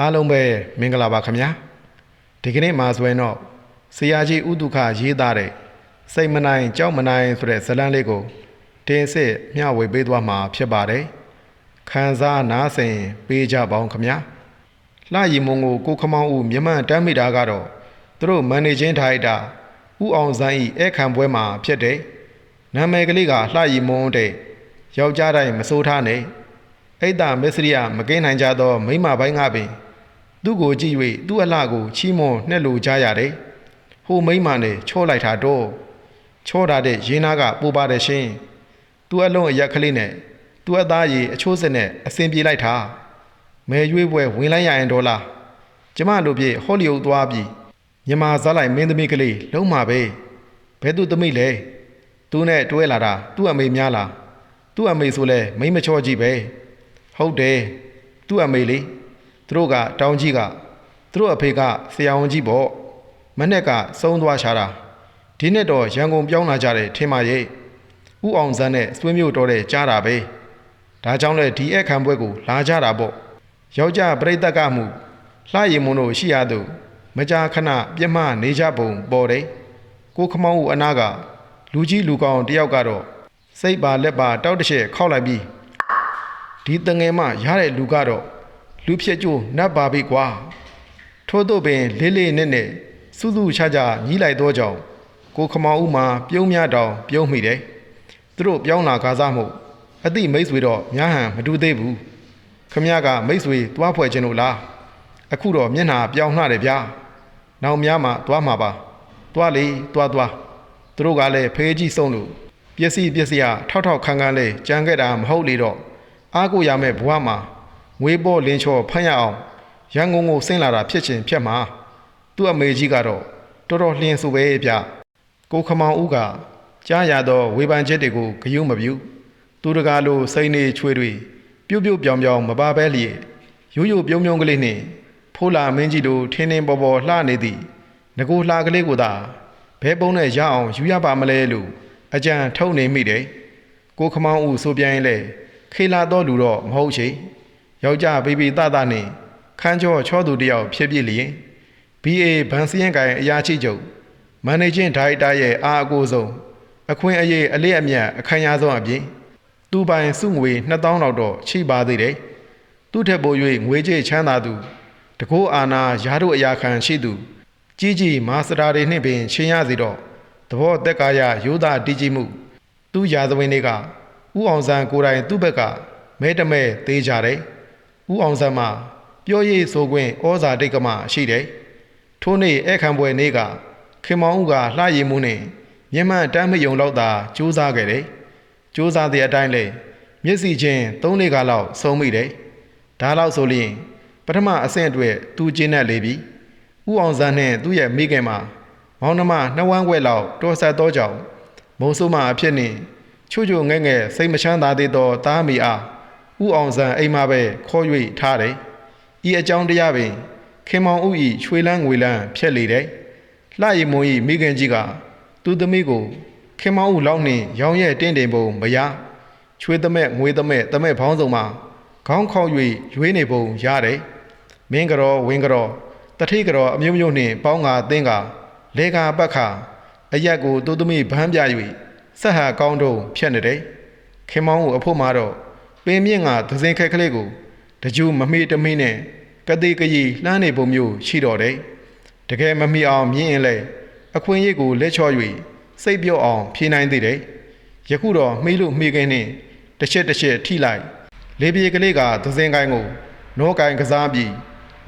အားလုံးပဲမင်္ဂလာပါခင်ဗျာဒီကနေ့မှာဆိုရင်တော့ဆရာကြီးဥဒုခရေးသားတဲ့စိတ်မနိုင်ကြောက်မနိုင်ဆိုတဲ့ဇာတ်လမ်းလေးကိုတင်ဆက်မျှဝေပေးသွားမှာဖြစ်ပါတယ်ခံစားနားဆင်ပေးကြပါအောင်ခင်ဗျာလှရီမုံကိုကိုခမောင်းဦးမြမတမ်းမိတာကတော့သူတို့မန်နေဂျင်းဒါရိုက်တာဦးအောင်စန်းဤဧခံပွဲမှာဖြစ်တဲ့နာမည်ကလေးကလှရီမုံတဲ့ယောက်ျားတိုင်းမစိုးထားနဲ့အိတ်တာမစ္စရိယမကင်းနိုင်ကြသောမိမပိုင်းကပင် သူ့ကိုကြည့်၍သူ့အလှကိုချီးမွမ်းနှက်လိုကြရတယ်။ဟိုမိမနဲ့ချောလိုက်တာတော့ချောတာတဲ့ရင်းနာကပူပါတယ်ရှင်။သူ့အလုံးအရက်ကလေးနဲ့သူ့အသားရည်အချိုးစက်နဲ့အစင်ပြေလိုက်တာ။မဲရွေးပွဲဝင်လိုက်ရရင်ဒေါ်လာကျမတို့ပြေဟောလီဝုဒ်သွားပြီးမြမစားလိုက်မင်းသမီးကလေးလုံးမှာပဲ။ဘဲသူသမီးလဲသူနဲ့တွဲလာတာသူ့အမေများလားသူ့အမေဆိုလဲမိမချောကြီးပဲ။ဟုတ်တယ်သူ့အမေလေ သူတို့ကတောင်းကြီးကသူတို့အဖေကဆရာဝန်ကြီးပေါ့မနဲ့ကစုံသွားရှာတာဒီနေ့တော့ရန်ကုန်ပြောင်းလာကြတယ်ထင်ပါရဲ့ဥအောင်စန်းနဲ့စွေးမျိုးတော်တဲ့ကြားတာပဲဒါကြောင့်လဲဒီအခမ်းပွဲကိုလာကြတာပေါ့ယောက်ျားပြိတ္တကမှုလှရီမုံတို့ရှိရသူမကြာခဏပြစ်မှားနေကြပုံပေါ်တယ်ကိုခမောင်းဦးအနာကလူကြီးလူကောင်းတယောက်ကတော့စိတ်ပါလက်ပါတောက်တစ်ချက်ခောက်လိုက်ပြီးဒီတငယ်မရတဲ့လူကတော့ လူဖြစ်ကြိုးနတ်ပါပြီကွာထို့သို့ပင်လေးလေးနက်နက်စူးစူးချာချာညီးလိုက်သောကြောင့်ကိုခမောင်ဦးမှာပြုံးများတောင်ပြုံးမိတယ်သူတို့ပြောင်းလာကားစားမှုအတိမိတ်ဆွေတော့ညာဟန်မတူသေးဘူးခမရကမိတ်ဆွေသွားဖွဲ့ခြင်းလို့လားအခုတော့မျက်နှာပြောင်းလှတယ်ဗျာနောက်များမှသွားမှာပါသွားလေသွားသွားသူတို့ကလည်းဖေးကြီးဆုံးလို့ပစ္စည်းပစ္စည်းကထောက်ထောက်ခန်းခန်းလေးကြံခဲ့တာမဟုတ်လေတော့အားကိုရမဲ့ဘဝမှာ ငွေပေါ်လင်းချော်ဖမ်းရအောင်ရန်ကုန်ကိုဆင်းလာတာဖြစ်ချင်းဖြစ်မှာသူ့အမေကြီးကတော့တော်တော်လှင်ဆိုပဲဗျကိုခမောင်ဦးကကြားရသောဝေဖန်ချက်တွေကိုဂယုမပြုသူတကားလိုစိတ်နေချွေတွေပြုတ်ပြုတ်ပြောင်ပြောင်မပါပဲလျက်ရိုးရိုးပြုံးပြုံးကလေးနှင့်ဖိုးလာမင်းကြီးတို့ထင်းထင်းပေါ်ပေါ်လှနေသည်ငကိုလှကလေးကိုသာဘဲပုံးနဲ့ရအောင်ယူရပါမလဲလို့အကြံထုတ်နေမိတယ်ကိုခမောင်းဦးဆိုပြိုင်လဲခေလာတော့လူတော့မဟုတ်ချေ ယောက်ျားဘေဘီတတနဲ့ခန်းချောချောသူတယောက်ဖြစ်ဖြစ်လျင် BA ဗန်စီယန်ကိုင်အရာချိချုပ်မန်နေဂျင်းဒါရိုက်တာရဲ့အားအကိုဆုံးအခွင့်အရေးအလေးအမြတ်အခမ်းအနားဆုံးအပြင်သူပိုင်စုငွေ2000လောက်တော့ချိပါသေးတယ်သူထက်ပို၍ငွေကြေးချမ်းသာသူတကိုးအာနာယာတို့အရာခံရှိသူ ကြီးကြီးမာစတာတွေနှင့်ပင်ချင်းရစီတော့သဘောတက်ကားရရိုးသားတည်ကြည်မှု သူ့ရာဇဝင်တွေကဥအောင်ဆန်းကိုယ်တိုင်သူ့ဘက်ကမဲတမဲသေးကြတယ်။ ဥအောင်ဆန်းမှာပြောရေးဆိုခွင့်ဩဇာတိတ်ကမရှိတယ်။ထို့နေ့အခမ်းပွဲနေ့ကခင်မောင်ဦးကလှရည်မှုနဲ့မျက်မှန်တမ်းမယုံတော့သာစူးစမ်းခဲ့တယ်။စူးစမ်းတဲ့အတိုင်းလဲမျက်စိချင်းသုံးလေးကလောက်ဆုံးမိတယ်။ဒါလောက်ဆိုရင်ပထမအဆင့်အတွက်သူကျင်းနဲ့လေပြီ။ဥအောင်ဆန်းနဲ့သူ့ရဲ့မိခင်မှာမောင်နှမနှစ်ဝန်းခွဲလောက်တော်ဆက်သောကြောင့်မုံဆိုးမအဖြစ်နှင့်ချို့ချို့ငဲ့ငဲ့စိတ်မချမ်းသာသေးသောသားမိအား ဥအောင်ဆန်းအိမ်မှာပဲခေါ်၍ထားတယ်။ဤအကြောင်းတရားပင်ခင်မောင်ဥ၏ချွေလန်းငွေလန်းဖြက်လေတယ်။လှရီမုံ၏မိခင်ကြီးကသူ့သမီးကိုခင်မောင်ဥလောက်နှင့်ရောင်ရဲတင်းတင်ပုံမရချွေသမက်ငွေသမက်သမက်ဖောင်းစုံမှာခေါင်းခေါက်၍ရွေးနေပုံရတယ်။မင်းကြောဝင်းကြောတထိကြောအမျိုးမျိုးနှင့်ပေါင်းငါတင်းကလေကာပတ်ခါအရက်ကိုသူသမီးဗန်းပြ၍ဆက်ဟာကောင်းတော့ဖြတ်နေတယ်ခင်မောင်းကိုအဖို့မှာတော့ ပင်မြင့်ကသစင်ခက်ကလေးကိုတကြူမမေ့တမင်းနဲ့ကတိကကြီးလှမ်းနေပုံမျိုးရှိတော့တယ်တကယ်မမီအောင်မြင်ရင်လေအခွင့်အရေးကိုလက်ချော့၍စိတ်ပြော့အောင်ဖြေနိုင်သေးတယ်ယခုတော့မှီးလို့မှီးခင်းနဲ့တစ်ချက်တစ်ချက်ထိလိုက်လေပြေကလေးကသစင်ကိုင်းကိုနောကိုင်းကစားပြီး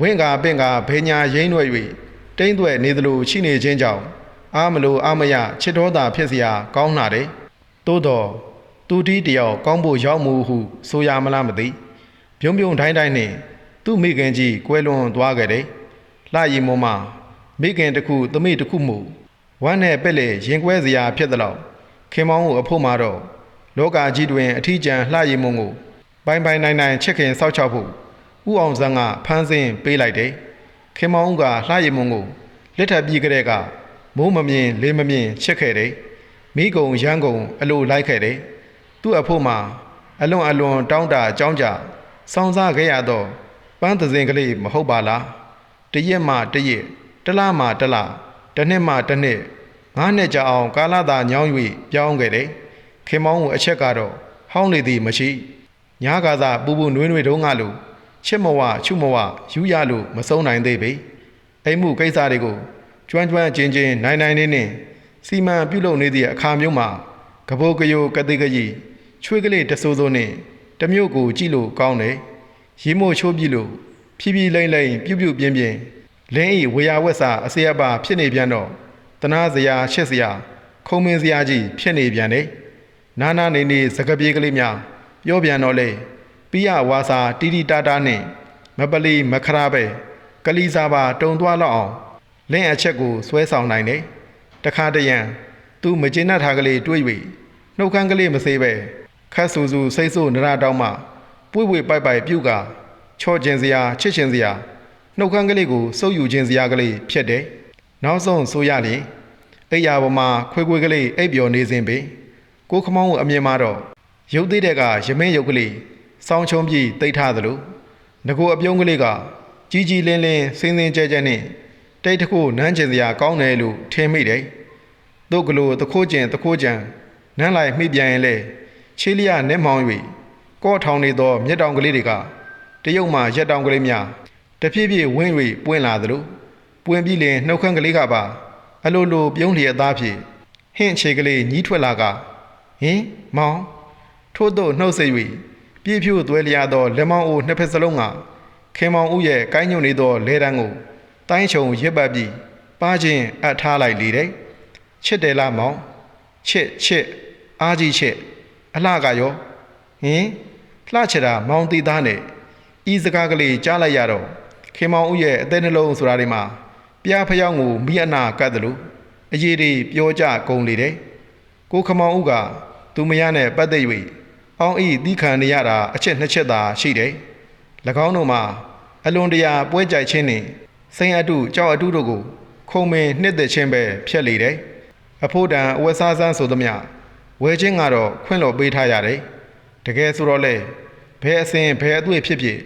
ဝင့်ကပင့်ကဘေညာရိမ့်ွယ်၍တိမ့်သွဲ့နေသလိုရှိနေခြင်းကြောင့် အားမလို့အားမရချစ်တော်တာဖြစ်เสียကောင်းလာတယ်။သို့တော့ သူတီးတယောက်ကောင်းဖို့ရောက်မှုဟုဆိုရမလားမသိ။ပြုံးပြုံတိုင်းတိုင်းနဲ့သူ့မိခင်ကြီးကွဲလွန်သွားခဲ့တယ်။လှရီမုံမမိခင်တစ်ခုသမီးတစ်ခုမှုဝမ်းနဲ့ပက်လေရင်ကွဲစရာဖြစ်သလောက်ခင်မောင်းကိုအဖို့မှာတော့လောကကြီးတွင်အထီးကျန်လှရီမုံကိုပိုင်ပိုင်နိုင်နိုင်ချစ်ခင်စောက်ချောက်ဖို့ဥအောင်စန်းကဖမ်းဆင်းပေးလိုက်တယ်။ခင်မောင်းကလှရီမုံကိုလက်ထပ်ပြီးကြတဲ့ကမိုးမမြင်လေးမမြင်ချစ်ခဲ့တယ်မိကုံရမ်းကုံအလိုလိုက်ခဲ့တယ် သူ့အဖို့မှာအလွန်အလွန်တောင်းတအကြောင်းကြစောင်းစားခဲ့ရတော့ပန်းသစင်ကလေးမဟုတ်ပါလားတရက်မှတရက်တလမှတလတစ်နှစ်မှတစ်နှစ်ငါးနှစ်ကြာအောင်ကာလသာညောင်း၍ပြောင်းခဲ့တယ်ခင်မောင်းကိုအချက်ကတော့ဟောင်းလေသည်မရှိညားကားသာပူပူနွေးနွေးတုံးကလို့ချစ်မဝချုမဝယူရလို့မဆုံးနိုင်သေးပေအိမ်မှုကိစ္စတွေကိုကျွမ်းကျွမ်းကျင်ကျင်နိုင်နိုင်လေးနဲ့စီမံပြုလုပ်နေသည့်အခါမျိုးမှာကဘိုကယိုကတိကကြီး ချွေးကလေးတဆိုးဆိုးနဲ့တမျိုးကိုကြည့်လို့ကောင်းတယ်ရီမို့ချိုးပြလို့ဖြည်းဖြည်းလိမ့်လိမ့်ပြုတ်ပြုတ်ပြင်းပြင်းလင်းဤဝေယဝက်စာအစရပါဖြစ်နေပြန်တော့တနာစရာရှက်စရာခုံမင်းစရာကြီးဖြစ်နေပြန်တယ်နာနာနေနေစကပြေးကလေးများပြောပြန်တော့လေပိယဝါစာတီတီတာတာနဲ့မပလီမခရာပဲကလီစာပါတုံသွားလောက်အောင်လင်းအချက်ကိုဆွဲဆောင်နိုင်တယ်တခါတရံသူမကျေနပ်ထားကလေးတွေး၍နှုတ်ခမ်းကလေးမစေးပဲ ခတ်ဆူဆူစိတ်ဆိုးနရတောင်းမှပွေပွေပိုက်ပိုက်ပြုတ်ကချော့ခြင်းစရာချစ်ခြင်းစရာနှုတ်ခမ်းကလေးကိုစုပ်ယူခြင်းစရာကလေးဖြစ်တယ်နောက်ဆုံးဆိုရရင်အိယာပေါ်မှာခွေးခွေးကလေးအိပ်ပျော်နေစဉ်ပင်ကိုခမောင်းကိုအမြင်မှာတော့ရုပ်သေးတဲ့ကရမင်းရုပ်ကလေးစောင်းချုံပြီးတိတ်ထားသလိုငကိုအပြုံးကလေးကကြီးကြီးလင်းလင်းစင်းစင်းကြဲကြဲနဲ့တိတ်တခုနန်းကျင်စရာကောင်းတယ်လို့ထင်မိတယ်တို့ကလေးတခိုးကျင်တခိုးကြံနန်းလိုက်မိပြန်ရင်လေ ချေလျနဲ့မောင်း၍ကော့ထောင်နေသောမြက်တောင်ကလေးတွေကတရုတ်မှရက်တောင်ကလေးများတဖြည်းဖြည်းဝင်း၍ပွင့်လာသလိုပွင့်ပြီးလင်နှုတ်ခမ်းကလေးကပါအလိုလိုပြုံးလျက်သားဖြင့်ဟင့်ချေကလေးညီးထွက်လာကဟင်မောင်ထို့သောနှုတ်ဆက်၍ပြည့်ဖြို့သွဲလျာသောလက်မောင်းအိုနှစ်ဖက်စလုံးကခင်မောင်ဦးရဲ့ကိုင်းညွန့်နေသောလဲတန်းကိုတိုင်းချုံရစ်ပတ်ပြီးပါခြင်းအပ်ထားလိုက်လေတဲ့ချစ်တယ်လားမောင်ချစ်ချစ်အားကြီးချစ် အလှကရောဟင်လှချစ်တာမောင်တီသားနဲ့ဤစကားကလေးကြားလိုက်ရတော့ခင်မောင်ဦးရဲ့အသက်နှလုံးဆိုတာတွေမှာပြားဖျောင်းကိုမိအနာကတ်တယ်လို့အရေးတွေပြောကြကုန်လေတဲ့ကိုခမောင်ဦးကသူမရနဲ့ပတ်သက်၍အောင်းဤသီးခံနေရတာအချက်နှစ်ချက်သာရှိတယ်၎င်းတို့မှာအလွန်တရာပွဲကြိုက်ခြင်းနှင့်စိန်အတုကြောက်အတုတို့ကိုခုံမင်နှစ်သက်ခြင်းပဲဖြစ်လေတယ်အဖို့တန်အဝတ်စားစမ်းဆိုသမျှ ဝဲခြင်းကတော့ခွင့်လို့ပေးထားရတယ်တကယ်ဆိုတော့လေဘယ်အစဉ်ဘယ်အတွေ့ဖြစ်ဖြစ်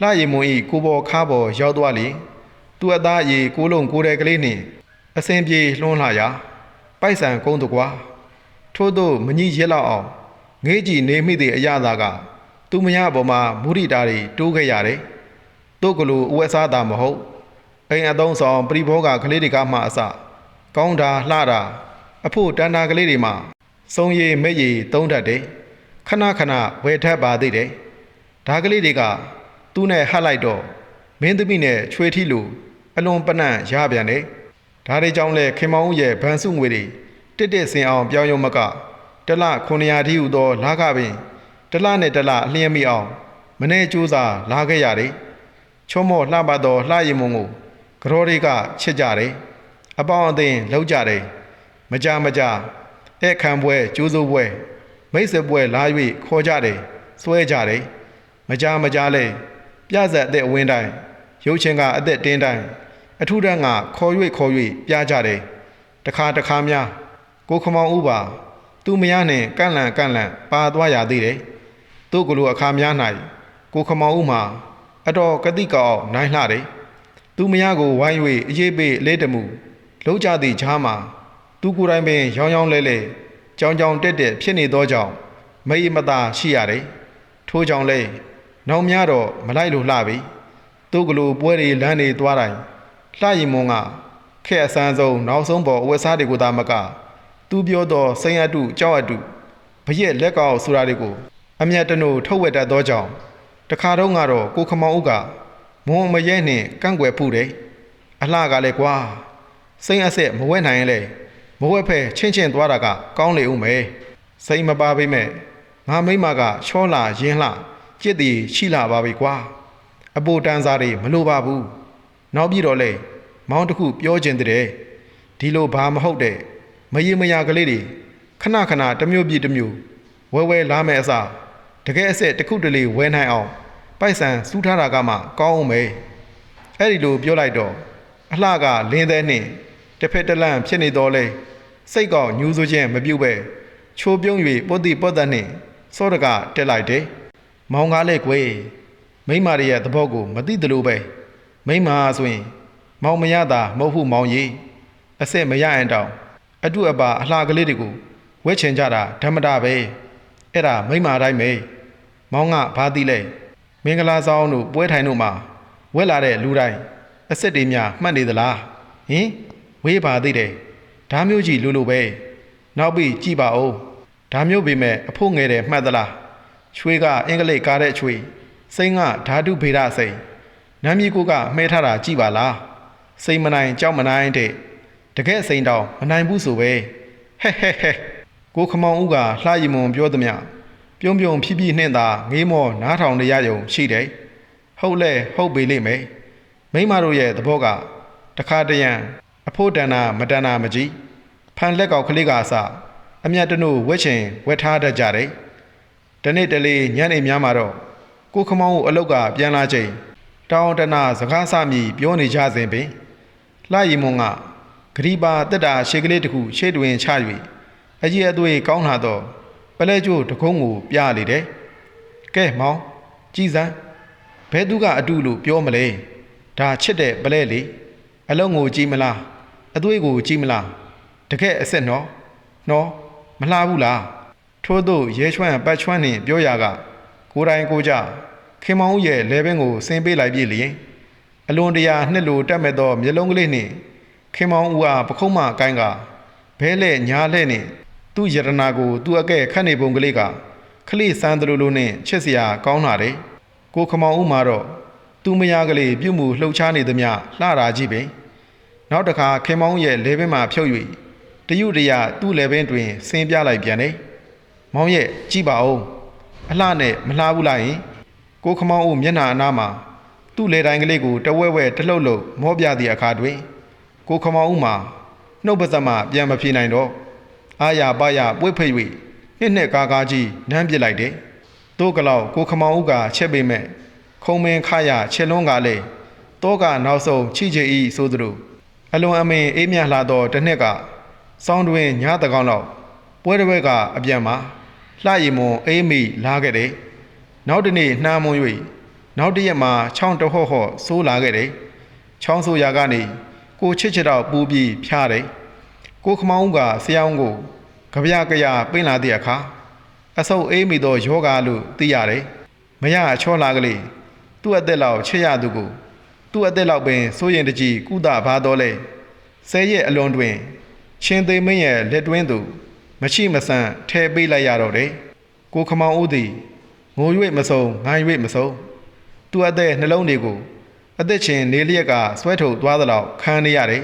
လှရည်မွန်ဤကိုပေါ်ခါပေါ်ရောက်သွားလေသူ့အသားအည်ကိုလုံးကိုယ်တယ်ကလေးနှင့်အစဉ်ပြေလွှမ်းလာရာပိုက်ဆံကုန်းတကွာထို့သောမကြီးရက်လောက်အောင်ငေးကြည့်နေမိသည့်အရာသာကသူမရပေါ်မှာမုရိတာတွေတိုးခဲ့ရတယ်တို့ကလူအဝတ်စားတာမဟုတ်အိမ်အသုံးဆောင်ပရိဘောဂကလေးတွေကမှအစကောင်းတာလှတာအဖို့တန်တာကလေးတွေမှာ စုံရည်မဲ့ရည်သုံးတတ်တယ်ခဏခဏဝယ်ထပ်ပါသေးတယ်ဒါကလေးတွေကသူ့နဲ့ဟတ်လိုက်တော့မင်းသမီးနဲ့ချွေထီလူအလွန်ပနန့်ရပြန်တယ်ဒါတွေကြောင့်လဲခင်မောင်ဦးရဲ့ဗန်စုငွေတွေတစ်တစ်စင်အောင်ပြောင်းရုံမကတလ900ထီဟူသောလာခပင်တလနဲ့တလအလျင်းမိအောင်မနေ့ကြိုးစားလာခဲ့ရတယ်ချုံမော့လှပသောလှရည်မုံကိုကရောတွေကချစ်ကြတယ်အပေါင်းအသင်းလောက်ကြတယ်မကြမကြ အဲ့ခံပွဲကျိုးစိုးပွဲမိတ်ဆက်ပွဲလာ၍ခေါ်ကြတယ်စွဲကြတယ်မကြမကြလဲပြဆက်အသက်အဝင်းတိုင်းရုပ်ချင်းကအသက်တင်းတိုင်းအထုတန်းကခေါ်၍ခေါ်၍ပြကြတယ်တခါတခါများကိုခမောင်ဥပါ သူမရနဲ့ကန့်လန့်ကန့်လန့်ပါသွားရသေးတယ်သူ့ကလေးအခါများ၌ကိုခမောင်ဥမှာအတော်ကတိကောက်နိုင်လှတယ်သူမရကိုဝိုင်း၍အေးပေးအလေးတမှုလုံးကြသည့်ချားမှာ သူကိုယ်တိုင်ပင်ရောင်းရောင်းလဲလဲကြောင်ကြောင်တက်တက်ဖြစ်နေသောကြောင့်မအေးမသာရှိရတယ်ထိုးကြောင့်လဲနောက်များတော့မလိုက်လို့လှပြီသူကလေးပွဲတွေလမ်းတွေသွားတိုင်းလှရင်မုံကခက်အဆန်းဆုံးနောက်ဆုံးပေါ်အဝတ်စားတွေကိုသာမကသူပြောသောစိန်အတုကြောက်အတုဘရက်လက်ကောက်ဆိုတာတွေကိုအမျက်တနို့ထုတ်ဝက်တတ်သောကြောင့်တခါတော့ကတော့ကိုခမောင်ဦးကမုံမရဲနှင့်ကန့်ကွယ်ဖူးတယ်အလှကလည်းကွာစိန်အဆက်မဝဲနိုင်ရင်လေ မဝဲဖဲချင်းချင်းသွားတာက ကောင်းလေဦးမယ်စိန်မပါပေမဲ့ငါမိမကချောလာရင်းလှကြစ်တီရှိလာပါပြီကွာအပိုတန်းစားတွေမလိုပါဘူးနောက်ပြီးတော့လေမောင်းတစ်ခုပြောခြင်းတဲ့ဒီလိုဘာမဟုတ်တဲ့မရေမရာကလေးတွေခဏခဏတစ်မျိုးပြည့်တစ်မျိုးဝဲဝဲလာမယ်အစားတကယ်အစ်စ်တစ်ခုတလေဝဲနိုင်အောင်ပိုက်ဆံစူးထားတာကမှကောင်းအောင်ပဲအဲ့ဒီလိုပြောလိုက်တော့အလှကလင်းသေးနှင့် တစ်ဖက်တစ်လန့်ဖြစ်နေတော့လေစိတ်ကောက်ညူးဆိုခြင်းမပြုတ်ပဲချိုးပြုံး၍ပုတ်တိပုတ်တတ်နှင့်စောတကတက်လိုက်တယ်မောင်ကားလေကွယ်မိန်းမတွေရဲ့သဘောကို မသိသလိုပဲမိန်းမဆိုရင် မောင်မရတာမဟုတ်ဘူးမောင်ကြီးအစ်စ်မရရင်တောင်အတုအပါအလှကလေးတွေကိုဝဲချင်ကြတာဓမ္မတာပဲအဲ့ဒါမိန်းမတိုင်းပဲမောင်ကဘာသိလဲမင်္ဂလာဆောင်တို့ပွဲထိုင်တို့မှာဝဲလာတဲ့လူတိုင်းအစ်စ်တွေများမှတ်နေသလားဟင် ဝေးပါသေးတယ်ဒါမျိုးကြီးလူလိုပဲနောက်ပြီးကြည်ပါဦးဒါမျိုးပေမဲ့အဖို့ငယ်တယ်မှတ်သလားချွေးကအင်္ဂလိပ်ကားတဲ့ချွေးစိမ့်ကဓာတုဗေဒစိမ့်နမ်းမြေကိုကမှဲထားတာကြည်ပါလားစိတ်မနိုင်ကြောက်မနိုင်တဲ့တကယ်စိန်တောင်မနိုင်ဘူးဆိုပဲဟဲ့ဟဲ့ဟဲ့ကိုခမောင်ဦးကလှရီမွန်ပြောသည်မြပြုံးပြုံဖြည်းဖြည်းနှင့်သာငေးမောနားထောင်ရရယုံရှိတယ်ဟုတ်လဲဟုတ်ပေလိမ့်မယ်မိမတို့ရဲ့သဘောကတခါတရံ အဖို့တန်တာမတန်တာမကြည့်ဖန်လက်ကောက်ကလေးကအစအမြတ်တနုဝက်ချင်ဝက်ထားတတ်ကြတယ်တနေ့တလေညနေများမှာတော့ကိုခမောင်ကိုအလုတ်ကပြန်လာချိန်တောင်းတနာစကားစမြည်ပြောနေကြစဉ်ပင်လှရီမွန်ကဂရီပါတက်တာရှေကလေးတစ်ခုရှေ့တွင်ချ၍အကြီးအသွေးကောင်းလာတော့ပလဲကျိုးတကုံးကိုပြလေတယ်ကဲမောင်ကြည်စမ်းဘဲသူကအတူလို့ပြောမလဲဒါချစ်တဲ့ပလဲလေအလုံးကိုကြည်မလား အသွေးကိုကြည်မလားတကယ်အစ်စ်နော်နော်မလှဘူးလားထို့သောရဲချွမ်းပတ်ချွမ်းနှင့်ပြောရကကိုယ်တိုင်ကိုကြခင်မောင်ရဲ့လေဘင်းကိုဆင်းပေးလိုက်ပြီလျင်အလွန်တရာနှစ်လိုတက်မဲ့သောမျက်လုံးကလေးနှင့်ခင်မောင်ဦးအားပခုံးမအကိုင်းကဘဲလဲညားလဲနှင့်သူ့ယရနာကိုသူ့အကဲခတ်နေပုံကလေးကခလိစမ်းသလိုလိုနှင့်ချစ်စရာကောင်းလာတယ်ကိုခမောင်ဦးမှာတော့သူ့မယားကလေးပြုတ်မှုလှုပ်ရှားနေသမျှလှတာကြီးပင် နောက်တစ်ခါခင်မောင်ရဲ့လေဘင်းမှာဖြုတ်၍တယုတရသူ့လေဘင်းတွင်ဆင်းပြလိုက်ပြန်တယ်မောင်ရဲ့ကြည့်ပါဦးအလှနဲ့မလှဘူးလားယင်ကိုခမောင်ဦးမျက်နှာအနားမှာသူ့လေတိုင်းကလေးကိုတဝဲဝဲတလှုပ်လှုပ်မောပြသည့်အခါတွင်ကိုခမောင်ဦးမှာနှုတ်ပါသက်မှပြန်မပြေနိုင်တော့အာရပါရပွေ့ဖိတ်၍နှစ်နှစ်ကားကားကြီးနမ်းပစ်လိုက်တယ်။တိုးကလောက်ကိုခမောင်ဦးကချက်ပေမဲ့ခုံမင်းခရချက်လွန်းကလည်းတောကနောက်ဆုံးချိချေဤဆိုသလို အလွန်အမင်းအေးမြလာတော့တစ်နှစ်ကစောင်းတွင်ညတကောင်လောက်ပွဲတစ်ဘက်ကအပြန်မှာလှရီမွန်အေးမိလာခဲ့တယ်။နောက်တစ်နေ့နှမ်းမွန်၍နောက်တစ်ရက်မှာချောင်းတဟော့ဟော့ဆိုးလာခဲ့တယ်။ချောင်းဆိုးရာကနေကိုချစ်ချစ်တော့ပူပြီးဖျားတယ်ကိုခမောင်းကဆရာအောင်ကိုကြပြကြရပင်းလာတဲ့အခါအဆုပ်အေးမိသောယောဂလို့သိရတယ်မရချောလာကလေးသူ့အသက်လောက်ချစ်ရသူကို သူ့အသက်လောက်ပင်စိုးရင်တကြီးကုသဘာတော်လဲဆဲရဲ့အလွန်တွင်ရှင်သေးမင်းရဲ့လက်တွင်းသူမရှိမဆန့်ထဲပေးလိုက်ရတော့တယ်ကိုခမောင်းဦးသည်ငို၍မဆုံငိုင်း၍မဆုံသူ့အသက်နှလုံးတွေကိုအသက်ချင်းနေလျက်ကဆွဲထုတ်သွားသလောက်ခံနေရတယ်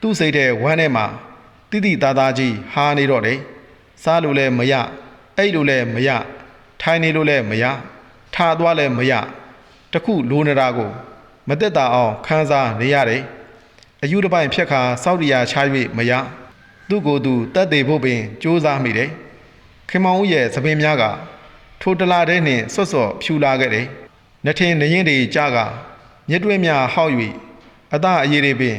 သူ့စိတ်ထဲဝမ်းထဲမှာတိတိသားသားကြီးဟာနေတော့တယ်စားလို့လည်းမရအိတ်လို့လည်းမရထိုင်နေလို့လည်းမရထားသွားလည်းမရတခုလိုနေတာကို မသက်တာအောင်ခန်းစားနေရတယ်အယူတစ်ပိုင်းဖြက်ခါစောက်ရီယာချ၍မရသူ့ကိုယ်သူတတ်သေးဖို့ပင်စူးစမ်းမိတယ်ခင်မောင်ဦးရဲ့သပင်များကထိုတလာတဲ့နှင့်ဆွတ်ဆော့ဖြူလာခဲ့တယ်နှထင်နှရင်တွေကြကမြစ်တွဲများဟောက်၍အသားအရေးတွေပင်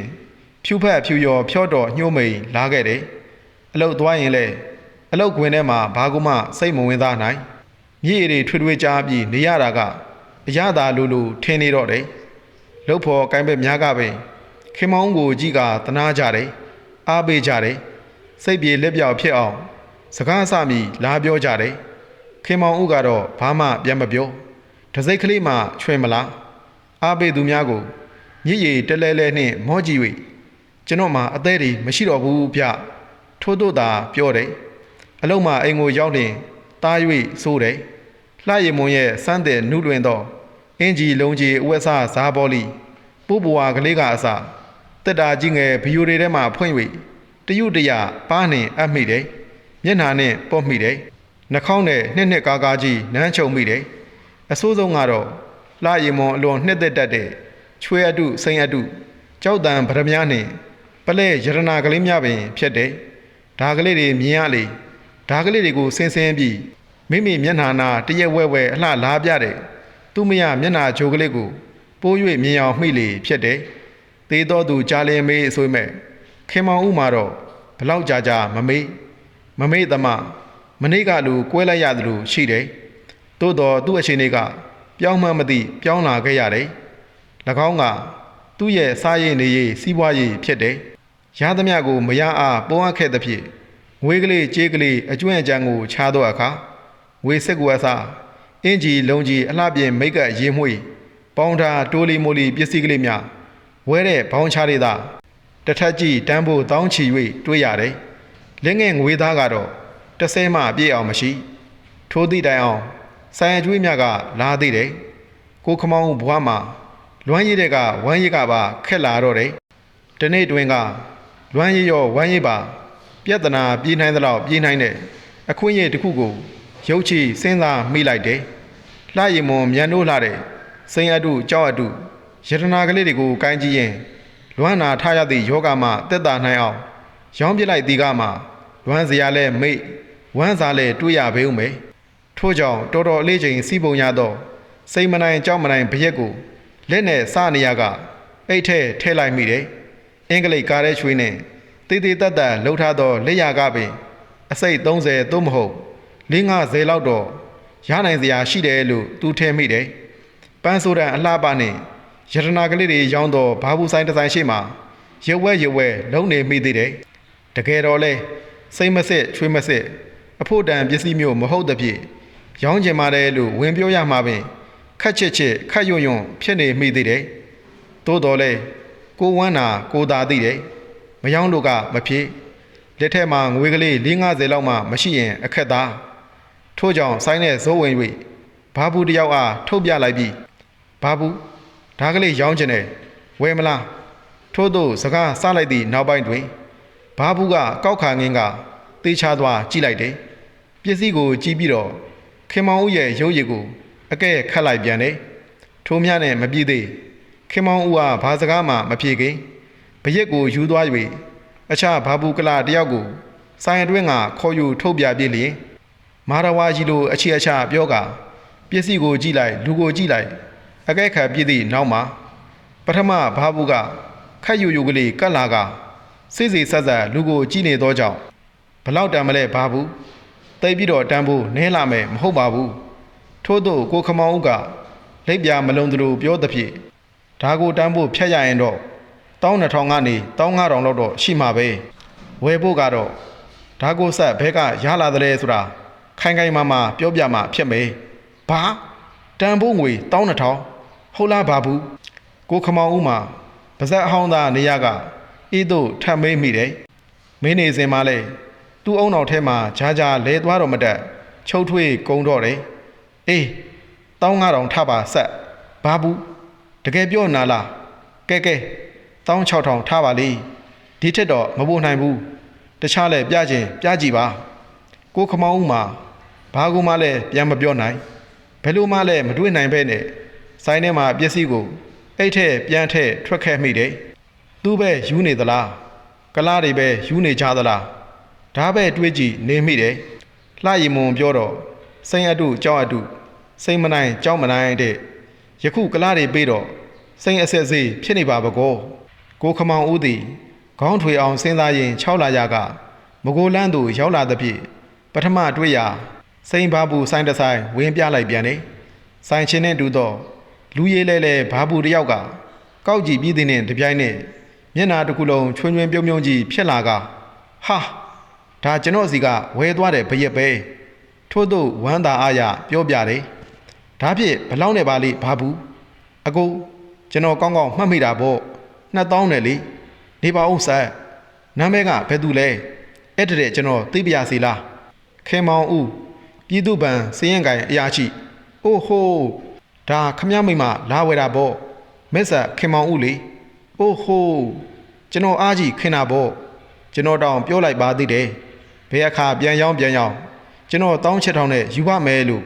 ဖြူဖက်ဖြူရော်ဖြော့တော်ညှိုးမိန်လာခဲ့တယ်အလုတ်သွားရင်လေအလုတ်ခွင်ထဲမှာဘာကူမှစိတ်မဝင်သားနိုင်မြေရီထွေထွေကြားပြီးနေရတာကအရသာလူလူထင်းနေတော့တယ် လှုပ်ဖို့ကိုင်းပဲများကပင်ခင်မောင်းကိုကြည့်ကတနာကြတယ်အားပေးကြတယ်စိတ်ပြေလက်ပြောက်ဖြစ်အောင် စကားအစမြည်လာပြောကြတယ်ခင်မောင်ဦးကတော့ဘာမှပြန်မပြောတစိတ်ကလေးမှချွေမလားအားပေးသူများကိုညစ်ရည်တလဲလဲနှင့်မောကြည့်၍ကျွန်တော်မှအသေးတွေမရှိတော့ဘူးဗျထို့တို့သာပြောတယ်အလုံးမအိမ်ကိုရောက်တင်တား၍ဆိုတယ်လှရည်မွန်ရဲ့စမ်းတဲ့နုတွင်သော အင်ဂျီလုံးကြီးအဝက်စားဇာဘောလီပိုးပွားကလေးကအစတက်တာကြီးငယ်ဗီယိုတွေထဲမှာဖွင့်၍တယုတရပါးနှင်အပ်မိတယ်မျက်နှာနှင့်ပေါ့မိတယ်နှာခေါင်းနဲ့နှစ်နှစ်ကားကားကြီးနမ်းချုံမိတယ်အဆိုးဆုံးကတော့လှရည်မွန်အလွန်နှစ်သက်တတ်တဲ့ချွေအတုစိန်အတုကြောက်တံဗရမ ्या နှင့်ပလဲရတနာကလေးများပင် ဖြစ်တယ်ဒါကလေးတွေမြင်ရလေဒါကလေးတွေကိုဆင်းဆင်းပြီးမိမိမျက်နှာနာတရက်ဝဲဝဲအလှလားပြတဲ့ သူ့မရမျက်နှာဂျိုကလေးကိုပိုး၍မြင်အောင်မှိလေဖြစ်တယ်သေတော်သူကြားလင်းမေးအဆိုမဲ့ခင်မောင်ဥမှာတော့ဘလောက်ကြာကြာမမေးမမေးသမားမနေ့ကလူကွဲလိုက်ရတယ်လို့ရှိတယ်သို့တော်သူ့အချိန်တွေကပြောင်းမှန်းမသိပြောင်းလာခဲ့ရတယ်၎င်းကသူ့ရဲ့စားရည်နေရည်စီးပွားရေးဖြစ်တယ်ရသမျှကိုမရအားပုံအပ်ခဲ့သဖြင့်ငွေကလေးကြေးကလေးအကျွင့်အကြံကိုချားတော့အခါဝေစစ်ကွယ်စား အင်ဂျီလုံးကြီးအလှပြင်မိတ်ကရေမွှေးပေါင်းထားတိုးလီမိုလီပစ္စည်းကလေးများဝဲတဲ့ဘောင်းချလေးသာတစ်ထက်ကြီးတန်းဖို့တောင်းချီ၍တွေးရတယ်လင်းငယ်ငွေသားကတော့တစ်ဆဲမှပြည့်အောင်မရှိထိုးသည့်တိုင်အောင်ဆိုင်အကျွေးမြတ်ကလာသေးတယ်ကိုခမောင်းဘွားမှာလွမ်းရည်တဲ့ကဝမ်းရည်ကပါခက်လာတော့တယ်ဒီနေ့တွင်ကလွမ်းရည်ရောဝမ်းရည်ပါပြဿနာပြေးနိုင်သလောက်ပြေးနိုင်တဲ့အခွင့်အရေးတစ်ခုကို ရုပ်ချီစဉ်းစားမိလိုက်တယ်လှရည်မွန်မြန်တို့လှတဲ့စိန်အတုကြောက်အတုယတနာကလေးတွေကိုကိုင်းကြည့်ရင်လွမ်းနာထရသည့်ယောဂမှတက်တာနိုင်အောင်ရောင်းပြလိုက်ဒီကမှလွမ်းစရာလဲမိတ်ဝမ်းစားလဲတွေးရပေဦးမယ်ထို့ကြောင့်တော်တော်အလေးချိန်စီးပုံရသောစိတ်မနိုင်ကြောက်မနိုင်ဘရက်ကိုလက်နဲ့စနေရကအိတ်ထဲထဲလိုက်မိတယ်။အင်္ဂလိပ်ကားတဲ့ချွေးနဲ့တေးသေးတက်တက်လှုပ်ထားသောလက်ရကပင်အစိတ်30သို့မဟုတ် 50လောက်တော့ရနိုင်စရာရှိတယ်လို့သူထဲမိတယ်။ပန်းဆိုးတန်အလှပနဲ့ယတနာကလေးတွေရောင်းတော့ဘာဘူးဆိုင်တစ်ဆိုင်ရှိမှရွက်ဝဲရွက်ဝဲလုံးနေမိသေးတယ်။တကယ်တော့လဲစိတ်မစစ်ချွေးမစစ်အဖို့တန်ပစ္စည်းမျိုးမဟုတ်သဖြင့်ရောင်းကျင်ပါတယ်လို့ဝင်ပြောရမှာပင်ခက်ချစ်ချစ်ခက်ရွံ့ရွံ့ဖြစ်နေမိသေးတယ်။သို့တော်လဲကိုဝမ်းနာကိုသာသိတယ်။မယောင်းလို့ကမဖြစ်လက်ထက်မှာငွေကလေး450လောက်မှမရှိရင်အခက်သား ထို့ကြောင့်ဆိုင်းတဲ့ဇိုးဝင်၍ဘာဘူးတယောက်အားထုတ်ပြလိုက်ပြီးဘာဘူးဓာကလေးရောင်းကျင်တယ်ဝယ်မလားထို့သောစကားစလိုက်သည့်နောက်ပိုင်းတွင်ဘာဘူးကကောက်ခါငင်းကတေးချသွားကြည့်လိုက်တယ်ပစ္စည်းကိုကြည့်ပြီးတော့ခင်မောင်ဦးရဲ့ရုပ်ရည်ကိုအကဲ့ခတ်လိုက်ပြန်တယ်။ထိုးမြနဲ့မပြည့်သေးခင်မောင်ဦးဟာဘာစကားမှမဖြေခင်ဘရက်ကိုယူသွား၍အခြားဘာဘူးကလာတယောက်ကိုဆိုင်အတွင်းကခေါ်ယူထုတ်ပြပြလျင် မာရဝါကြီးလိုအခြေအချပြောကပစ္စည်းကိုကြည့်လိုက်လူကိုကြည့်လိုက်အကဲ့ခတ်ပြည့်သည့်နောက်မှာပထမဘာဘူးကခတ်ယူယူကလေးကတ်လာကစိစိဆက်ဆက်လူကိုကြည့်နေသောကြောင့်ဘလောက်တန်မလဲဘာဘူးတိတ်ပြီးတော့တန်းဖို့နဲလာမယ်မဟုတ်ပါဘူးထို့သောကိုခမောင်ဦးကလက်ပြမလုံးသလိုပြောသဖြင့်ဒါကိုတန်းဖို့ဖြတ်ရရင်တော့12000ကနေ15000လောက်တော့ရှိမှာပဲဝယ်ဖို့ကတော့ဒါကိုဆက်ဘဲကရလာတယ်လေဆိုတာ ခိုင်ခိုင်မာမာပြောပြမှဖြစ်မယ်ဘာတန်းဖို့ငွေ12000ဟုတ်လားဘာဘူးကိုခမောင်ဦးမှာပါဇက်အဟောင်းသားနေရကဤသို့ထပ်မေးမိတယ်မင်းနေစဉ်မှာလဲသူ့အုံနောက်ထဲမှာဂျာဂျာလဲသွားတော့မတက်ချုပ်ထွေးကုန်းတော့တယ်အေးတောင်း9000ထပါဆက်ဘာဘူးတကယ်ပြောနာလားကဲကဲတောင်း6000ထပါလေဒီထက်တော့မပို့နိုင်ဘူးတခြားလဲပြချင်းပြကြည့်ပါကိုခမောင်းဦးမှာ ဘာကူမှလည်းပြန်မပြောနိုင်ဘယ်လိုမှလည်းမတွေ့နိုင်ပဲနဲ့ဆိုင်ထဲမှာပစ္စည်းကိုအိတ်ထဲပြန်ထဲထွက်ခဲ့မိတယ်သူပဲယူနေသလားကလားတွေပဲယူနေကြသလားဒါပဲတွေးကြည့်နေမိတယ်လှရီမွန်ပြောတော့စိန်အတုကြောက်အတုစိန်မနိုင်ကြောက်မနိုင်တဲ့ယခုကလားတွေပေးတော့စိန်အဆက်စေးဖြစ်နေပါဘကောကိုခမောင်ဦးသည်ခေါင်းထွေအောင်စဉ်းစားရင်၆လာရကမကိုလန်းသူရောက်လာသဖြင့်ပထမတွေ့ရာ စိန်ဘာဘူးဆိုင်တဆိုင်ဝင်ပြလိုက်ပြန်တယ်ဆိုင်ချင်းနဲ့တူတော့လူရည်လဲလဲဘာဘူးတယောက်ကကောက်ကြည့်ပြီးတဲ့နဲ့တပြိုင်နဲ့မျက်နာတစ်ခုလုံးချွန်းချွန်းပြုံးပြုံးကြီးဖြစ်လာကဟာဒါကျွန်တော်စီကဝဲသွားတယ်ဘရက်ပဲထို့သို့ဝမ်းသာအားရပြောပြတယ်ဒါဖြင့်ဘလောက်နဲ့ပါလိဘာဘူးအကိုကျွန်တော်ကောင်းကောင်းမှတ်မိတာပေါ့2000နဲ့လေနေပါဦးဆက်နာမည်ကဘယ်သူလဲအဲ့တဲ့ကျွန်တော်သိပြရစီလားခင်မောင်ဦး ပြည်သူ့ဗန်စည်ရင်ကိုင်အရာရှိအိုးဟိုးဒါခမည်းမိမလာဝဲတာပေါ့မက်ဆက်ခင်မောင်ဦးလေအိုးဟိုးကျွန်တော်အားကြီးခင်တာပေါ့ကျွန်တော်တောင်ပြောလိုက်ပါသေးတယ်ဘယ်အခါပြန်ရောင်းပြန်ရောင်းကျွန်တော်တောင်းချက်ထောင်နဲ့ယူပါမယ်လို့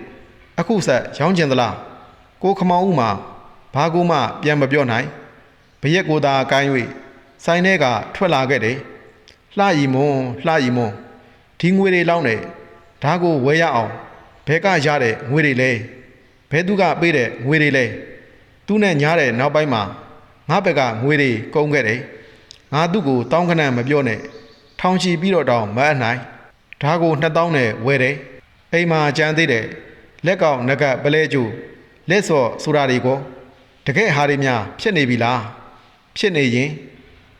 အခုဆက်ရောင်းကျင်သလားကိုခမောင်ဦးမှာဘာကူမှပြန်မပြောနိုင်ဘရက်ကိုသာကိုင်း၍ဆိုင်ထဲကထွက်လာခဲ့တယ်လှရီမွန်လှရီမွန်ဒီငွေတွေလောက်နဲ့ ဒါကိုဝယ်ရအောင်ဘဲကရတဲ့ငွေတွေလဲဘဲသူကပေးတဲ့ငွေတွေလဲသူနဲ့ညားတဲ့နောက်ပိုင်းမှာငါဘက်ကငွေတွေကုန်ခဲ့တယ်ငါသူ့ကိုတောင်းခဏမပြောနဲ့ထောင်ချီပြီးတော့တောင်းမအပ်နိုင်ဒါကို2000နဲ့ဝယ်တယ်အိမ်မှာကြံသေးတယ်လက်ကောက်ငကပလဲကျူလက်စော်ဆိုတာတွေကိုတကယ်ဟာတွေများဖြစ်နေပြီလားဖြစ်နေရင်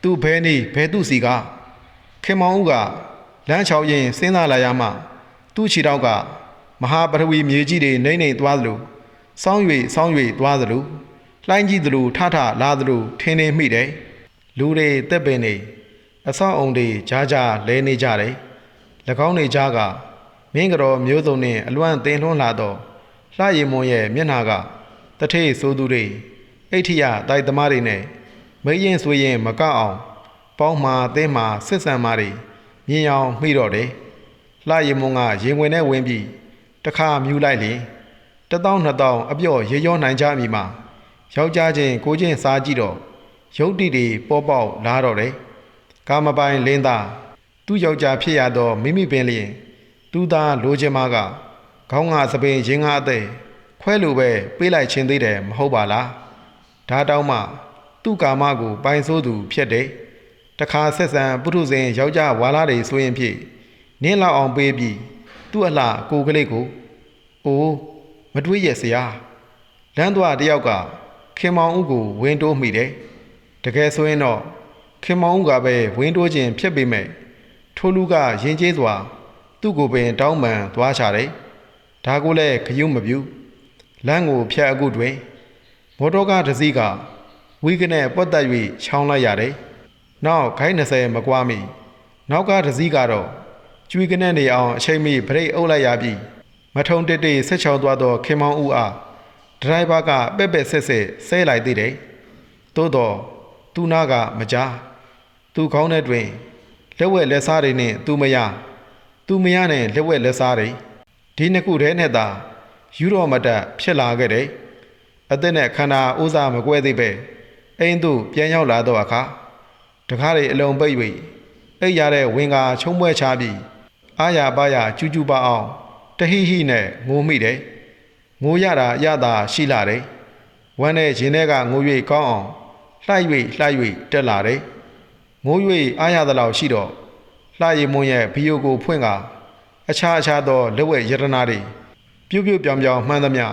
သူဘဲနေဘဲသူစီကခင်မောင်ဦးကလမ်းချောင်းရင်စဉ်းစားလာရမှ သူ့ခြေထောက်ကမဟာပထဝီမြေကြီးတွေနှိမ့်နှိမ့်သွားသလိုစောင်း၍စောင်း၍သွားသလိုလှိုင်းကြီးသလိုထထလာသလိုထင်းနေမိတယ်လူတွေတက်ပင်နေအဆောက်အုံတွေကြားကြားလဲနေကြတယ်၎င်းတွေကြားကမင်းကတော်မျိုးစုံနှင့်အလွမ်းတင်ထွန်းလာတော့လှရည်မွန်ရဲ့မျက်နှာကတထေးဆိုသူတွေအိဋ္ဌိယတိုက်သမားတွေနဲ့မင်းရင်ဆိုရင်မကောက်အောင် ပေါင်းမာအသင်းမာစစ်ဆန်မာတွေမြင်အောင်မိတော့တယ် လှရည်မွန်ကရင်ဝင်နဲ့ဝင်ပြီးတစ်ခါမြူလိုက်လေတစ်တောင်းနှစ်တောင်းအပြော့ရေရောနိုင်ကြမည်မှာယောက်ျားချင်းကိုချင်းစားကြည့်တော့ရုပ်တိတွေပေါ်ပေါက်လာတော့တယ်ကာမပိုင်လင်းသားသူ့ယောက်ျားဖြစ်ရတော့မိမိပင်လျင်သူသားလိုချင်မကခေါင်းငါစပင်ရင်းငါအသက်ခွဲလိုပဲပေးလိုက်ခြင်းသေးတယ်မဟုတ်ပါလားဒါတောင်းမှသူ့ကာမကိုပိုင်ဆိုးသူဖြစ်တယ်တခါဆက်ဆံပုထုဇဉ်ယောက်ျားဝါလာတွေဆိုရင်ဖြင့် နင်းလောက်အောင်ပေးပြီးသူ့အလှကိုကလေးကိုအိုးမတွေးရစရာလမ်းသွားတယောက်ကခင်မောင်ဦးကိုဝင်းတိုးမိတယ်တကယ်ဆိုရင်တော့ခင်မောင်ဦးကပဲဝင်းတိုးခြင်းဖြစ်ပေမဲ့ထိုလူကရင်ကျေးစွာ သူ့ကိုပင်တောင်းပန်သွားချတယ်ဒါကိုလည်းခရုမပြူလမ်းကိုဖြတ်အကုတွင်မော်တော်ကားတစ်စီးကဝီကနေပွက်တက်၍ချောင်းလိုက်ရတယ်နောက်ခိုင်း20မကွာမီနောက်ကတစ်စီးကတော့ ကျွေးကနေနေအောင်အချိန်မီဗရိတ်အုပ်လိုက်ရပြီးမထုံတက်တက်ဆက်ချောင်းသွားတော့ခင်မောင်ဦးအားဒရိုင်ဘာကပဲ့ပဲ့ဆက်ဆက်ဆဲလိုက်သေးတယ်သို့တော့သူနာကမကြားသူခေါင်းထဲတွင်လက်ဝက်လက်စားတွေနဲ့သူမရသူမရနဲ့လက်ဝက်လက်စားတွေဒီနှစ်ခုတည်းနဲ့သာယူတော်မတက်ဖြစ်လာခဲ့တယ်အသက်နဲ့ခန္ဓာဥစားမကွဲသေးပဲအိမ်သို့ပြန်ရောက်လာတော့အခါတကားတွေအလုံးပိတ်၍အိပ်ရတဲ့ဝင်ကာချုံပွဲချပြီး အာရပါရကျူးကျူးပါအောင်တဟိဟိနဲ့ငိုမိတယ်ငိုရတာရတာရှိလာတယ်ဝမ်းနဲ့ရင်ထဲကငို၍ကောင်းအောင်လှိုက်၍လှိုက်၍တက်လာတယ်ငို၍အာရသလောက်ရှိတော့လှရည်မွန်ရဲ့ဘီယိုကိုဖွင့်ကအခြားအခြားသောလက်ဝဲယတနာတွေပြုတ်ပြုတ်ပြောင်ပြောင်မှန်းသမျှ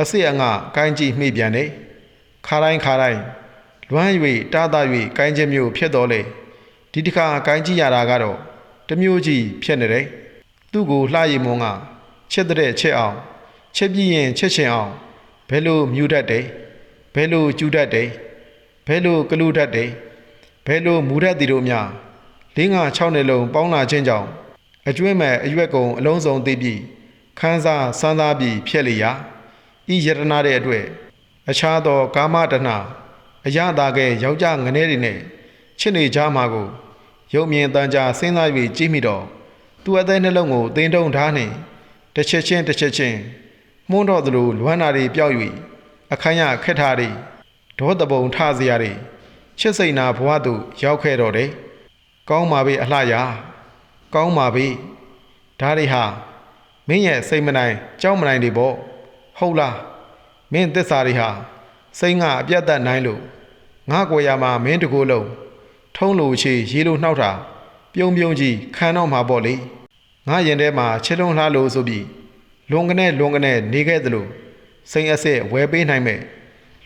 အစစ်အငှကိုင်းကြည့်မိပြန်တယ်ခါတိုင်းခါတိုင်းလွမ်း၍တားတာ၍ကိုင်းခြင်းမျိုးဖြစ်တော်လေဒီတစ်ခါကိုင်းကြည့်ရတာကတော့ တမျိုးကြီးဖြစ်နေတယ်သူ့ကိုလှရည်မွန်ကချစ်တဲ့ချစ်အောင်ချစ်ပြီးရင်ချစ်ချင်အောင်ဘယ်လိုမြူတတ်တယ်ဘယ်လိုကျူးတတ်တယ်ဘယ်လိုကလူတတ်တယ်ဘယ်လိုမူတတ်သည်တို့များလင်းငါ6နှစ်လုံးပေါင်းလာခြင်းကြောင့်အကျွင့်မဲ့အရွက်ကုံအလုံးစုံသိပြီးခန်းစားစမ်းစားပြီးဖြစ်လျာဤယတနာတဲ့အတွက်အခြားသောကာမတဏအရသာကဲယောက်ျားငနေတွေနဲ့ချစ်နေကြမှာကို ရုံမြင်တန်ကြာစဉ်းစား၍ကြည့်မိတော့သူ့အသေးနှလုံးကိုတင်းတုံထားနှင့်တစ်ချက်ချင်းတစ်ချက်ချင်းမှုန်းတော့သလိုလွမ်းနာတွေပျောက်၍အခမ်းရခက်ထားတွေဒေါသပုံထစရာတွေချစ်စိတ်နာဘဝသို့ရောက်ခဲ့တော့တယ်ကောင်းပါပြီအလှရာကောင်းပါပြီဒါတွေဟာမင်းရဲ့စိတ်မနိုင်ကြောက်မနိုင်တွေပေါ့ဟုတ်လားမင်းသစ္စာတွေဟာစိတ်ငါအပြတ်သက်နိုင်လို့ငါကိုရမှာမင်းတကိုယ်လုံး ထုံးလို့ချေရေလို့နှောက်တာပြုံပြုံကြီးခံတော့မှာပေါ့လေငါရင်ထဲမှာချစ်လုံးလှလို့ဆိုပြီးလွန်ကနေလွန်ကနေနေခဲ့သလိုစိတ်အစစ်ဝယ်ပေးနိုင်မဲ့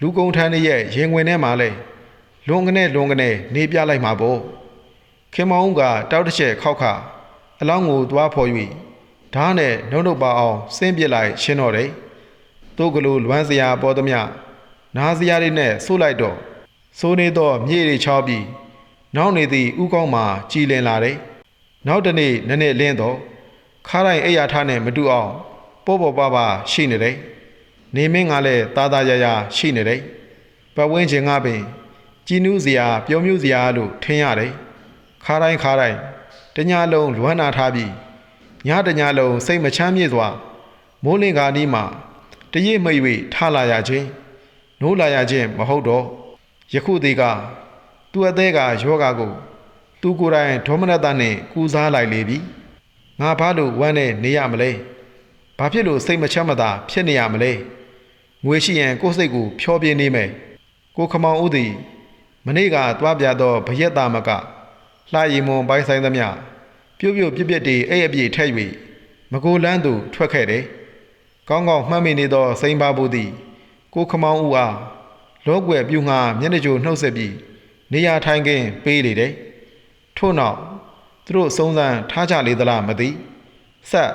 လူကုန်ထန်းရဲ့ရင်ဝင်ထဲမှာလဲလွန်ကနေလွန်ကနေနေပြလိုက်မှာပေါ့ခင်မောင်ကတောက်တစ်ချက်ခောက်ခအလောင်းကိုသွားဖော်၍ဓားနဲ့နှုတ်နှုတ်ပါအောင်ဆင်းပစ်လိုက်ရှင်းတော့တယ်သူ့ကလေးလွမ်းစရာပေါ်သမျှနားစရာတွေနဲ့ဆိုးလိုက်တော့စိုးနေတော့မြေတွေချောပြီး နောက်နေသည့်ဥကောင်းမှာကြည်လင်လာတယ်နောက်တနေ့နည်းနည်းလင်းတော့ခါတိုင်းအိယာထားနဲ့မတူအောင်ပေါ်ပေါ်ပါပါရှိနေတယ်နေမင်းကလည်းတာတာရရရှိနေတယ်ပတ်ဝန်းကျင်ကပင်ကြည်နူးစရာပြောမျိုးစရာလို့ထင်ရတယ်ခါတိုင်းခါတိုင်းတညာလုံးလွမ်းနာထားပြီးညတညာလုံးစိတ်မချမ်းမြေ့စွာမိုးလင်းကားဒီမှာတရိပ်မိတ်၍ထလာရခြင်းနိုးလာရခြင်းမဟုတ်တော့ယခုသေးက သူ့အသေးကယောဂါကို သူကိုယ်တိုင်ဒေါမနတနဲ့ကူစားလိုက်လေပြီငါဘာလို့ဝမ်းနဲ့နေရမလဲဘာဖြစ်လို့စိတ်မချမ်းမသာဖြစ်နေရမလဲငွေရှိရင်ကိုယ်စိတ်ကိုဖြောပြင်းနေမယ်ကိုခမောင်ဦးသည်မနေ့ကသွားပြတော့ဘရက်သားမကလှရီမွန်ပိုင်းဆိုင်သမျှပြုတ်ပြုတ်ပြစ်ပြစ်တီအဲ့အပြည့်ထက်၍မကိုလန်းသူထွက်ခဲ့တယ်။ကောင်းကောင်းမှတ်မိနေသောစိန်ပါဘူးသည် ကိုခမောင်းဦးအားလောကွယ်ပြူငါမျက်နှာကြိုနှုတ်ဆက်ပြီး နေရာထိုင်ခင်းပေးလေတယ်ထို့နောက်သူတို့စုံစမ်းထားကြလေသလားမသိဆက်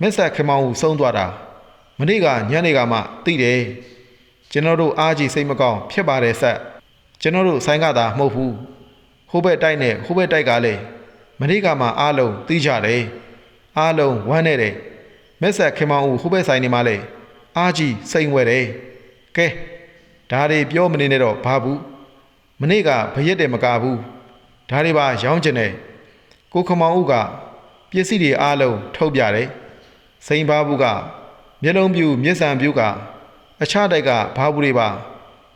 မက်ဆက်ခမောင်းဦးဆုံးသွားတာမနေ့ကညနေကမှသိတယ်ကျွန်တော်တို့အားကြီးစိတ်မကောင်းဖြစ်ပါတယ်ဆက်ကျွန်တော်တို့ဆိုင်ကသာမဟုတ်ဘူးဟိုဘက်တိုက်နဲ့ဟိုဘက်တိုက်ကလည်းမနေ့ကမှအားလုံးသိကြတယ်အားလုံးဝမ်းနေတယ်မက်ဆက်ခမောင်းဦးဟိုဘက်ဆိုင်နေမှလေအားကြီးစိတ်ဝဲတယ်ကဲဒါတွေပြောမနေနဲ့တော့ဘာဘူး မနေ့ကဘရက်တယ်မကဘူးဒါတွေပါရောင်းကျင်တယ်ကိုခမောင်ဦးကပစ္စည်းတွေအားလုံးထုတ်ပြတယ်စိန်ဘာဘူးကမျက်လုံးပြူမျက်စံပြူကအခြားတိုက်ကဘာဘူးတွေပါ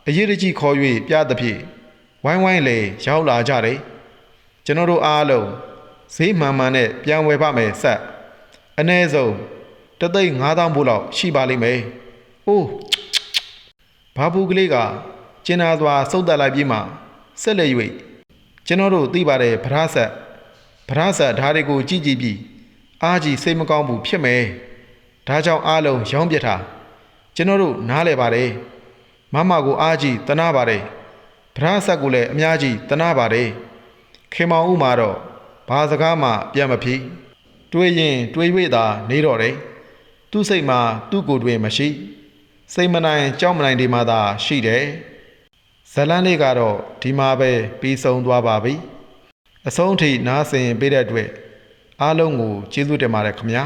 အရေးတကြီးခေါ်၍ပြသဖြင့်ဝိုင်းဝိုင်းလေရောက်လာကြတယ်ကျွန်တော်တို့အားလုံးဈေးမှန်မှန်နဲ့ပြန်ဝယ်ပါမယ်ဆက်အ ਨੇ ဆုံးတသိန်း9000ဘို့လောက်ရှိပါလိမ့်မယ်။အိုးဘာဘူးကလေးက ကျင်နာစွာစုပ်တက်လိုက်ပြီးမှဆက်လက်၍ကျွန်တော်တို့သိပါတယ်ဗရာဆက်ဗရာဆက်ဓာတ်တွေကိုကြည့်ကြည့်ပြီးအားကြီးစိတ်မကောင်းဘူးဖြစ်မယ်။ဒါကြောင့်အားလုံးရောင်းပြထားကျွန်တော်တို့နားလဲပါတယ်။မမကိုအားကြီးတနာပါတယ်။ဗရာဆက်ကိုလည်းအများကြီးတနာပါတယ်။ခေမောင်ဦးမှာတော့ဘာစကားမှပြန်မဖြစ်တွေးရင်တွေး၍သာနေတော့တယ်။သူ့စိတ်မှာသူ့ကိုယ်တွင်မရှိစိတ်မနိုင်ကြောက်မနိုင်ဒီမှာသာရှိတယ် ဇလန်းလေးကတော့ဒီမှာပဲပြီးဆုံးသွားပါပြီအဆုံးထိနားဆင်ပေးတဲ့အတွက်အားလုံးကိုကျေးဇူးတင်ပါတယ်ခင်ဗျာ